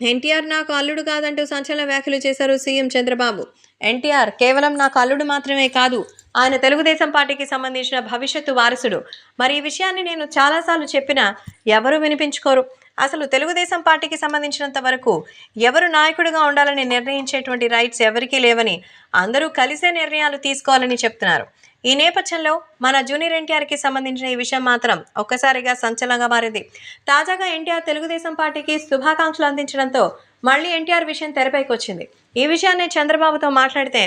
ఎన్టీఆర్ నాకు అల్లుడు కాదంటూ సంచలన వ్యాఖ్యలు చేశారు సీఎం చంద్రబాబు. ఎన్టీఆర్ కేవలం నాకు అల్లుడు మాత్రమే కాదు ఆయన తెలుగుదేశం పార్టీకి సంబంధించిన భవిష్యత్తు వారసుడు. మరి ఈ విషయాన్ని నేను చాలాసార్లు చెప్పినా ఎవరూ వినిపించుకోరు. అసలు తెలుగుదేశం పార్టీకి సంబంధించినంత వరకు ఎవరు నాయకుడిగా ఉండాలని నిర్ణయించేటువంటి రైట్స్ ఎవరికీ లేవని అందరూ కలిసే నిర్ణయాలు తీసుకోవాలని చెప్తున్నారు. ఈ నేపథ్యంలో మన జూనియర్ ఎన్టీఆర్కి సంబంధించిన ఈ విషయం మాత్రం ఒక్కసారిగా సంచలనంగా మారింది. తాజాగా ఎన్టీఆర్ తెలుగుదేశం పార్టీకి శుభాకాంక్షలు అందించడంతో మళ్ళీ ఎన్టీఆర్ విషయం తెరపైకి వచ్చింది ఈ విషయాన్ని చంద్రబాబుతో మాట్లాడితే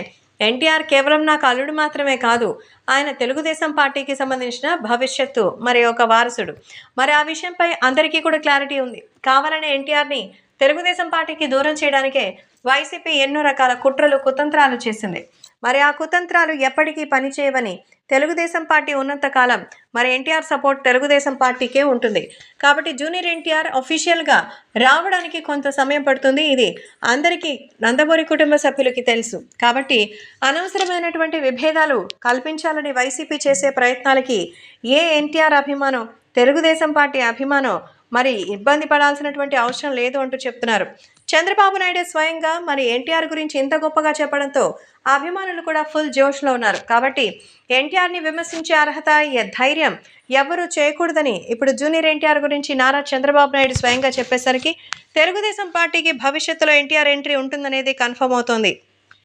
ఎన్టీఆర్ కేవలం నాకు అల్లుడు మాత్రమే కాదు ఆయన తెలుగుదేశం పార్టీకి సంబంధించిన భవిష్యత్తు మరి ఒక వారసుడు. మరి ఆ విషయంపై అందరికీ కూడా క్లారిటీ ఉంది. కావాలనే ఎన్టీఆర్ని తెలుగుదేశం పార్టీకి దూరం చేయడానికే వైసీపీ ఎన్నో రకాల కుట్రలు కుతంత్రాలు చేసింది. మరి ఆ కుతంత్రాలు ఎప్పటికీ పనిచేయవని తెలుగుదేశం పార్టీ ఉన్నంతకాలం మరి ఎన్టీఆర్ సపోర్ట్ తెలుగుదేశం పార్టీకే ఉంటుంది. కాబట్టి జూనియర్ ఎన్టీఆర్ అఫీషియల్గా రావడానికి కొంత సమయం పడుతుంది. ఇది అందరికీ నందమూరి కుటుంబ సభ్యులకి తెలుసు. కాబట్టి అనవసరమైనటువంటి విభేదాలు కల్పించాలని వైసీపీ చేసే ప్రయత్నాలకి ఏ ఎన్టీఆర్ అభిమానం తెలుగుదేశం పార్టీ అభిమానం మరి ఇబ్బంది పడాల్సినటువంటి అవసరం లేదు అంటూ చెప్తున్నారు. చంద్రబాబు నాయుడు స్వయంగా మరి ఎన్టీఆర్ గురించి ఇంత గొప్పగా చెప్పడంతో అభిమానులు కూడా ఫుల్ జోష్లో ఉన్నారు. కాబట్టి ఎన్టీఆర్ని విమర్శించే అర్హత ధైర్యం ఎవరూ చేయకూడదని ఇప్పుడు జూనియర్ ఎన్టీఆర్ గురించి నారా చంద్రబాబు నాయుడు స్వయంగా చెప్పేసరికి తెలుగుదేశం పార్టీకి భవిష్యత్తులో ఎన్టీఆర్ ఎంట్రీ ఉంటుందనేది కన్ఫర్మ్ అవుతోంది.